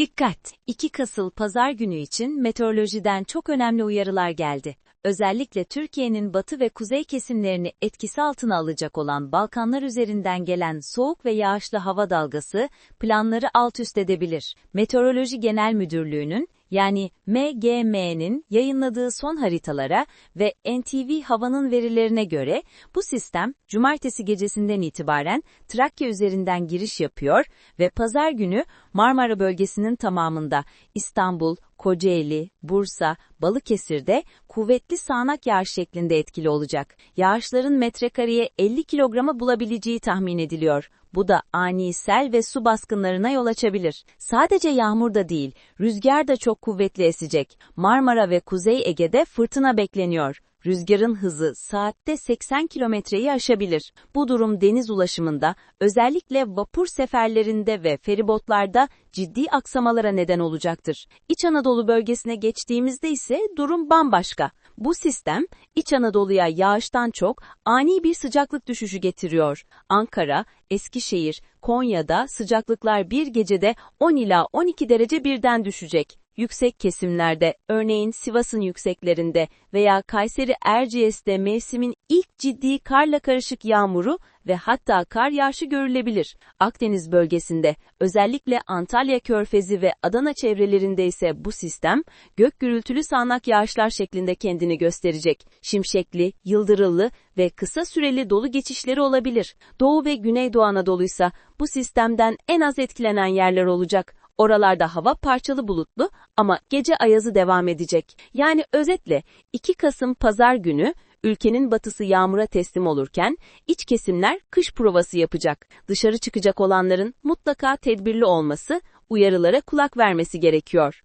Dikkat! 2 Kasım pazar günü için meteorolojiden çok önemli uyarılar geldi. Özellikle Türkiye'nin batı ve kuzey kesimlerini etkisi altına alacak olan Balkanlar üzerinden gelen soğuk ve yağışlı hava dalgası planları alt üst edebilir. Meteoroloji Genel Müdürlüğü'nün yani MGM'nin yayınladığı son haritalara ve NTV havanın verilerine göre bu sistem cumartesi gecesinden itibaren Trakya üzerinden giriş yapıyor ve pazar günü Marmara bölgesinin tamamında İstanbul, Kocaeli, Bursa, Balıkesir'de kuvvetli sağanak yağış şeklinde etkili olacak. Yağışların metrekareye 50 kilogramı bulabileceği tahmin ediliyor. Bu da ani sel ve su baskınlarına yol açabilir. Sadece yağmur da değil, rüzgar da çok kuvvetli esecek. Marmara ve Kuzey Ege'de fırtına bekleniyor. Rüzgarın hızı saatte 80 kilometreyi aşabilir. Bu durum deniz ulaşımında, özellikle vapur seferlerinde ve feribotlarda ciddi aksamalara neden olacaktır. İç Anadolu bölgesine geçtiğimizde ise durum bambaşka. Bu sistem, İç Anadolu'ya yağıştan çok ani bir sıcaklık düşüşü getiriyor. Ankara, Eskişehir, Konya'da sıcaklıklar bir gecede 10 ila 12 derece birden düşecek. Yüksek kesimlerde, örneğin Sivas'ın yükseklerinde veya Kayseri Erciyes'te mevsimin ilk ciddi karla karışık yağmuru ve hatta kar yağışı görülebilir. Akdeniz bölgesinde, özellikle Antalya Körfezi ve Adana çevrelerinde ise bu sistem, gök gürültülü sağanak yağışlar şeklinde kendini gösterecek. Şimşekli, yıldırıllı ve kısa süreli dolu geçişleri olabilir. Doğu ve Güneydoğu Anadolu ise bu sistemden en az etkilenen yerler olacak. Oralarda hava parçalı bulutlu ama gece ayazı devam edecek. Yani özetle 2 Kasım pazar günü ülkenin batısı yağmura teslim olurken iç kesimler kış provası yapacak. Dışarı çıkacak olanların mutlaka tedbirli olması, uyarılara kulak vermesi gerekiyor.